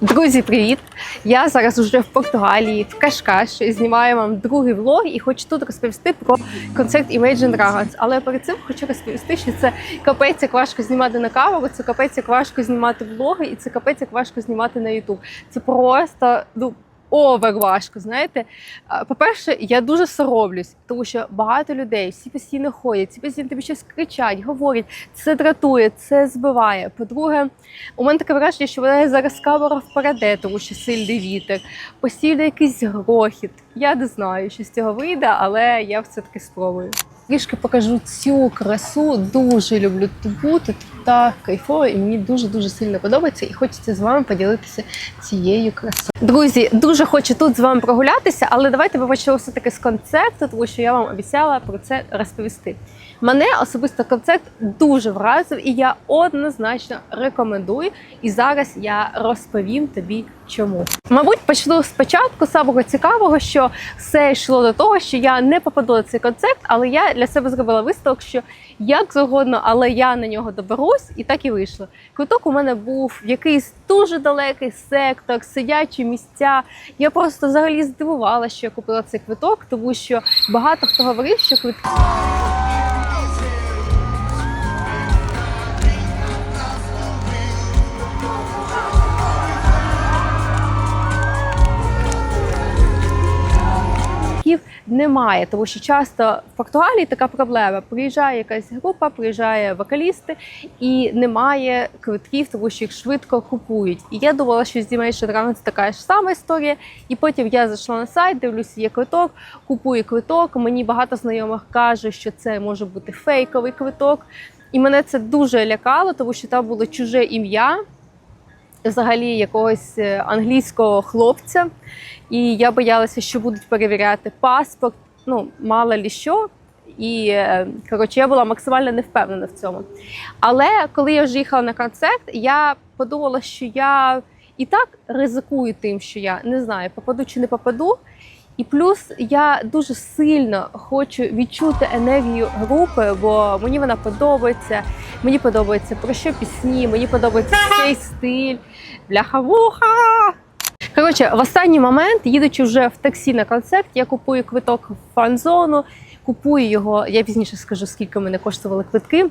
Друзі, привіт! Я зараз уже в Португалії, в Кашкаш. Знімаю вам другий влог і хочу тут розповісти про концерт Imagine Dragons. Але перед цим хочу розповісти, що це капець як важко знімати на камеру, це капець як важко знімати влоги, і це капець як важко знімати на YouTube. Це просто ну. Овер важко, знаєте. По-перше, я дуже соромлюсь, тому що багато людей всі постійно ходять, всі постійно тобі щось кричать, говорять, це дратує, це збиває. По-друге, у мене таке враження, що вона зараз камера впаде, тому що сильний вітер, постійно якийсь грохіт. Я не знаю, що з цього вийде, але я все таки спробую. Трішки покажу цю красу. Дуже люблю тут бути. Тут так кайфово, і мені дуже дуже сильно подобається. І хочеться з вами поділитися цією красою. Друзі, дуже хочу тут з вами прогулятися, але давайте ми почнемо все таки з концерту, тому що я вам обіцяла про це розповісти. Мене особисто концерт дуже вразив, і я однозначно рекомендую. І зараз я розповім тобі, чому. Мабуть, почну спочатку самого цікавого, що все йшло до того, що я не попаду на цей концерт, але я для себе зробила висновок, що як завгодно, але я на нього доберусь, і так і вийшло. Квиток у мене був якийсь дуже далекий сектор, сидячі місця. Я просто взагалі здивувала, що я купила цей квиток, тому що багато хто говорив, що квитки. Немає, тому що часто в Португалії така проблема. Приїжджає якась група, приїжджає вокалісти, і немає квитків, тому що їх швидко купують. І я думала, що з Imagine Dragons така ж сама історія. І потім я зайшла на сайт, дивлюся, є квиток, купую квиток. Мені багато знайомих каже, що це може бути фейковий квиток. І мене це дуже лякало, тому що там було чуже ім'я. Взагалі якогось е, англійського хлопця, і я боялася, що будуть перевіряти паспорт, ну мало лі що. І е, коротше, я була максимально не впевнена в цьому. Але коли я вже їхала на концерт, я подумала, що я і так ризикую тим, що я не знаю, попаду чи не попаду. І плюс я дуже сильно хочу відчути енергію групи, бо мені вона подобається. Мені подобається про що пісні, мені подобається цей стиль, бляха-вуха. Коротше, в останній момент, їдучи вже в таксі на концерт, я купую квиток в фан-зону, купую його. Я пізніше скажу, скільки мене коштували квитки.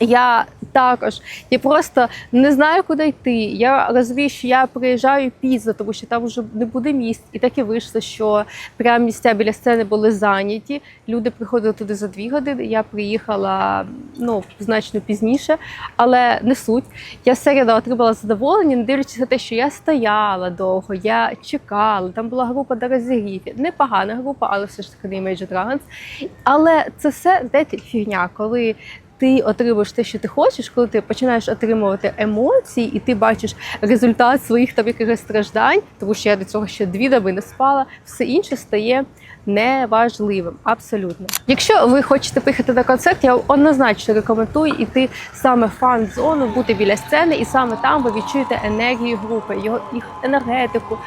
Я також я просто не знаю, куди йти. Я розумію, що я приїжджаю пізно, тому що там вже не буде місць. І так і вийшло, що прямо місця біля сцени були зайняті. Люди приходили туди за дві години. Я приїхала ну значно пізніше, але не суть. Я середа отримала задоволення, не дивлячись на те, що я стояла довго, я чекала. Там була група до розігрівів. Непогана група, але все ж таки не Imagine Dragons. Але це все знаєте, фігня, коли ти отримуєш те, що ти хочеш, коли ти починаєш отримувати емоції, і ти бачиш результат своїх там якихось страждань, тому що я до цього ще дві доби не спала, все інше стає неважливим. Абсолютно. Якщо ви хочете поїхати на концерт, я однозначно рекомендую іти саме в фан-зону, бути біля сцени, і саме там ви відчуєте енергію групи, його їх енергетику.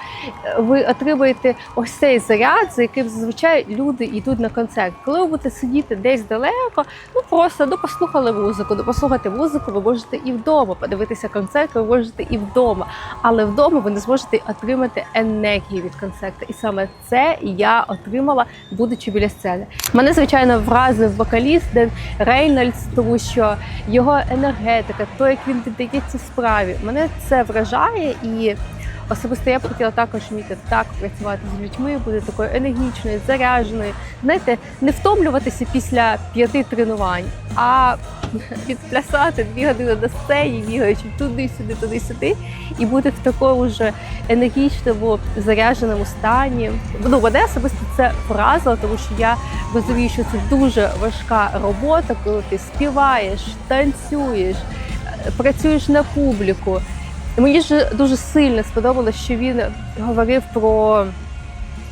Ви отримуєте ось цей заряд, за яким зазвичай люди йдуть на концерт. Коли ви будете сидіти десь далеко, ну просто ну послухали музику, послухати музику, ви можете і вдома подивитися концерт, ви можете і вдома, але вдома ви не зможете отримати енергію від концерту. І саме це я отримала, будучи біля сцени. Мене звичайно вразив вокаліст Ден Рейнольдс, тому що його енергетика, то як він віддається справі, мене це вражає і. Особисто я б хотіла також вміти так працювати з людьми, бути такою енергічною, зарядженою. Знаєте, не втомлюватися після п'яти тренувань, а відплясати дві години на сцені, бігаючи туди-сюди, туди-сюди, і бути в такому ж енергічному, зарядженому стані. Ну, мене особисто це вразило, тому що я розумію, що це дуже важка робота, коли ти співаєш, танцюєш, працюєш на публіку. І Мені ж дуже сильно сподобалось, що він говорив про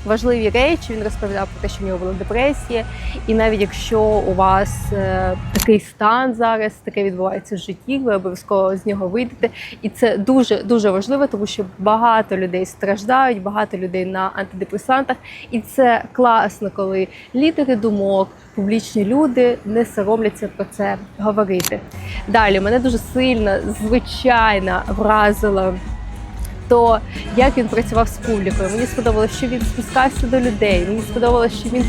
важливі речі. Він розповідав про те, що в нього була депресія, і навіть якщо у вас е, такий стан зараз, таке відбувається в житті, ви обов'язково з нього вийдете. І це дуже дуже важливо, тому що багато людей страждають, багато людей на антидепресантах, і це класно, коли лідери думок, публічні люди не соромляться про це говорити. Далі мене дуже сильно, звичайно, вразило то як він працював з публікою. Мені сподобалося, що він спускався до людей. Мені сподобалося, що він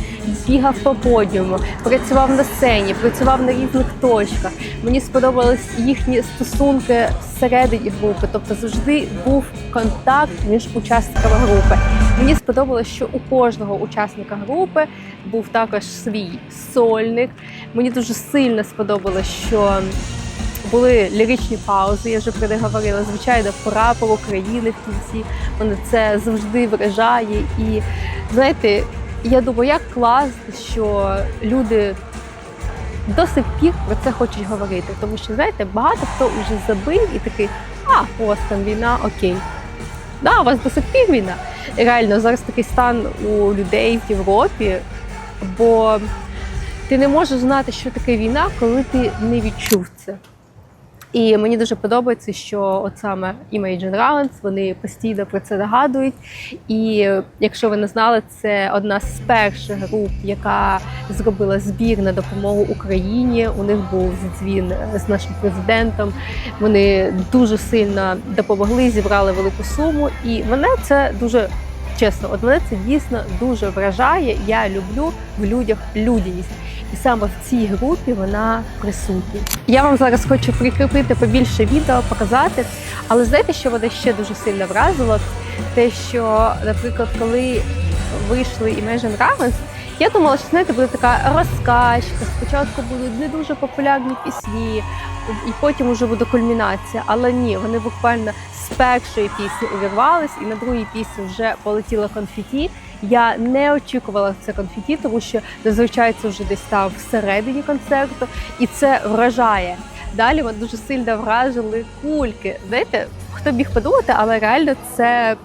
бігав по подіуму, працював на сцені, працював на різних точках. Мені сподобались їхні стосунки всередині групи, тобто завжди був контакт між учасниками групи. Мені сподобалось, що у кожного учасника групи був також свій сольник. Мені дуже сильно сподобалось, що були ліричні паузи, я вже про них говорила. Звичайно, прапор України в кінці. Мене це завжди вражає. І знаєте, я думаю, як класно, що люди до сих пір про це хочуть говорити. Тому що, знаєте, багато хто вже забив і такий, а, вас там війна, окей. Да, у вас до сих пір війна. І реально зараз такий стан у людей в Європі, бо ти не можеш знати, що таке війна, коли ти не відчув це. І мені дуже подобається, що от саме Imagine Dragons, вони постійно про це нагадують. І якщо ви не знали, це одна з перших груп, яка зробила збір на допомогу Україні. У них був дзвін з нашим президентом. Вони дуже сильно допомогли, зібрали велику суму. І мене це дуже чесно, от мене це дійсно дуже вражає. Я люблю в людях людяність. І саме в цій групі вона присутня. Я вам зараз хочу прикріпити побільше відео, показати. Але знаєте, що мене ще дуже сильно вразило? Те, що, наприклад, коли вийшли Imagine Dragons, я думала, що знаєте, буде така розкачка. Спочатку будуть не дуже популярні пісні, і потім вже буде кульмінація. Але ні, вони буквально з першої пісні увірвались, і на другій пісні вже полетіло конфеті. Я не очікувала це конфеті, тому що зазвичай це вже десь став всередині концерту, і це вражає. Далі мене дуже сильно вражили кульки. Знаєте, хто біг подумати, але реально це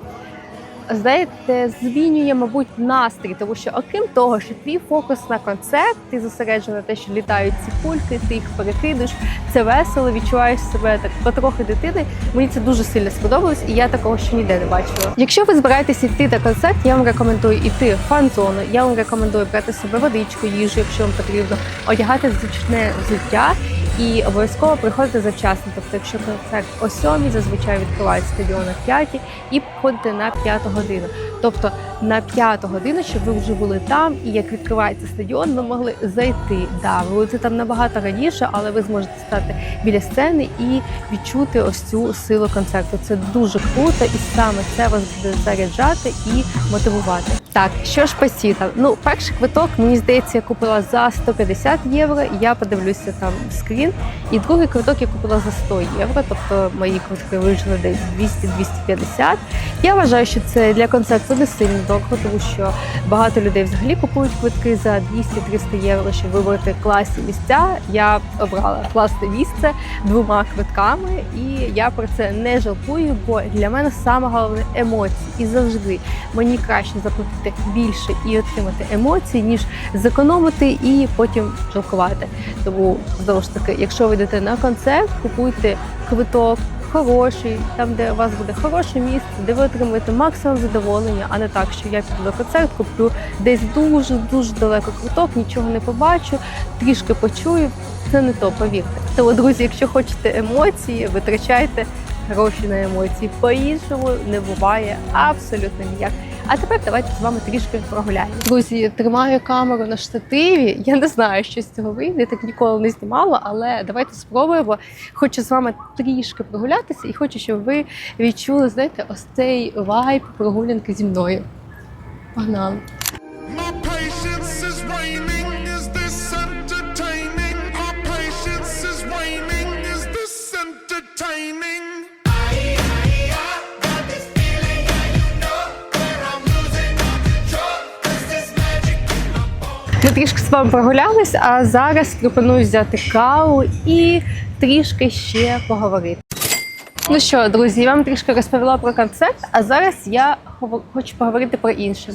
знаєте, змінює, мабуть, настрій, тому що окрім того, що твій фокус на концерт, ти зосереджений на те, що літають ці кульки, ти їх перекидиш, це весело, відчуваєш себе так потрохи дитини. Мені це дуже сильно сподобалось, і я такого ще ніде не бачила. Якщо ви збираєтесь йти на концерт, я вам рекомендую йти в фан-зону. Я вам рекомендую брати собою водичку, їжу, якщо вам потрібно, одягати зручне взуття. І обов'язково приходити завчасно. Тобто, якщо концерт о сьомій, зазвичай відкривають стадіон о п'ятій, і приходите на п'яту годину. Тобто на п'яту годину, щоб ви вже були там, і як відкривається стадіон, ви могли зайти. Да, ви будете там набагато раніше, але ви зможете стати біля сцени і відчути ось цю силу концерту. Це дуже круто, і саме це вас буде заряджати і мотивувати. Так, що ж посіта? Ну, перший квиток, мені здається, я купила за 150 євро. Я подивлюся там скрін. І другий квиток я купила за 100 євро, тобто мої квитки вийшли десь 200-250. Я вважаю, що це для концерту не сильно дорого, тому що багато людей взагалі купують квитки за 200-300 євро, щоб вибрати класні місця. Я обрала класне місце двома квитками, і я про це не жалкую, бо для мене саме головне емоції. І завжди мені краще заплатити більше і отримати емоції, ніж зекономити і потім жалкувати. Тому знову ж таки, якщо ви йдете на концерт, купуйте квиток. Хороший, там, де у вас буде хороше місце, де ви отримуєте максимум задоволення, а не так, що я піду на концерт, куплю десь дуже дуже далеко квиток, нічого не побачу, трішки почую. Це не то, повірте. Тому, друзі, якщо хочете емоції, витрачайте гроші на емоції. По-іншому не буває абсолютно ніяк. А тепер давайте з вами трішки прогуляємо. Друзі, тримаю камеру на штативі. Я не знаю, що з цього вийде. Так ніколи не знімала, але давайте спробуємо. Хочу з вами трішки прогулятися і хочу, щоб ви відчули, знаєте, ось цей вайб прогулянки зі мною. Погнали! Трішки з вами прогулялись, а зараз пропоную взяти каву і трішки ще поговорити. Ну що, друзі, я вам трішки розповіла про концерт, а зараз я хочу поговорити про інше.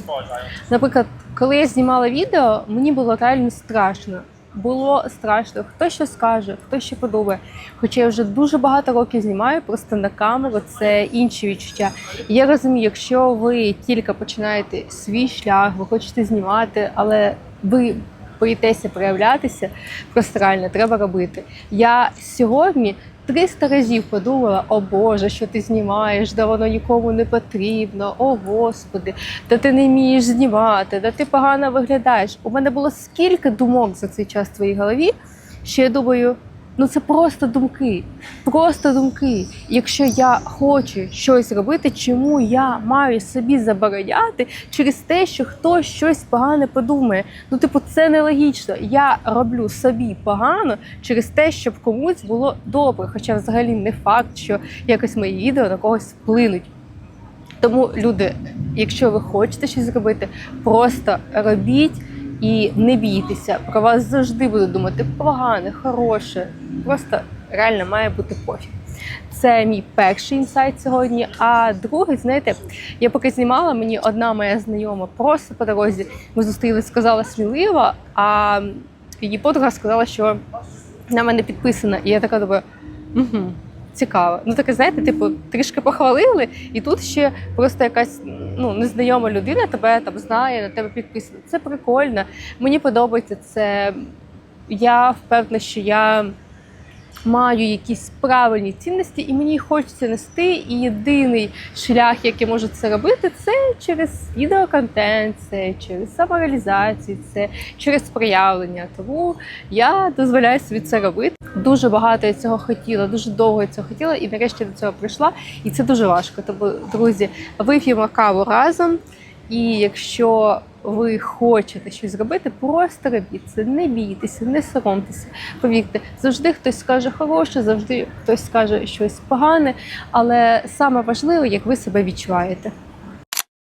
Наприклад, коли я знімала відео, мені було реально страшно. Було страшно, хто що скаже, хто що подумає. Хоча я вже дуже багато років знімаю просто на камеру, це інші відчуття. Я розумію, якщо ви тільки починаєте свій шлях, ви хочете знімати, але ви боїтеся проявлятися, просто реально треба робити. Я сьогодні 300 разів подумала: о Боже, що ти знімаєш, да воно нікому не потрібно, о Господи, да ти не вмієш знімати, да ти погано виглядаєш. У мене було скільки думок за цей час в твоїй голові, що я думаю. Ну це просто думки, просто думки. Якщо я хочу щось робити, чому я маю собі забороняти через те, що хтось щось погане подумає? Ну, типу, це нелогічно. Я роблю собі погано через те, щоб комусь було добре. Хоча взагалі не факт, що якось мої відео на когось вплинуть. Тому, люди, якщо ви хочете щось зробити, просто робіть і не бійтеся. Про вас завжди будуть думати погане, хороше. Просто реально має бути пофіг. Це мій перший інсайт сьогодні. А другий, знаєте, я поки знімала, мені одна моя знайома просто по дорозі ми зустрілись, сказала сміливо, а її подруга сказала, що на мене підписана. І я така думаю, угу, цікаво. Ну таке, знаєте, типу, трішки похвалили, і тут ще просто якась ну, незнайома людина тебе там знає, на тебе підписана. Це прикольно. Мені подобається це. Я впевнена, що я маю якісь правильні цінності, і мені хочеться нести. І єдиний шлях, як я можу це робити, це через відеоконтент, це через самореалізацію, це через проявлення. Тому я дозволяю собі це робити. Дуже багато я цього хотіла, дуже довго я цього хотіла, і нарешті до цього прийшла. І це дуже важко. Тому, друзі, вип'ємо каву разом. І якщо ви хочете щось зробити, просто робіть це, не бійтеся, не соромтеся. Повірте, завжди хтось скаже хороше, завжди хтось скаже щось погане, але саме важливе, як ви себе відчуваєте.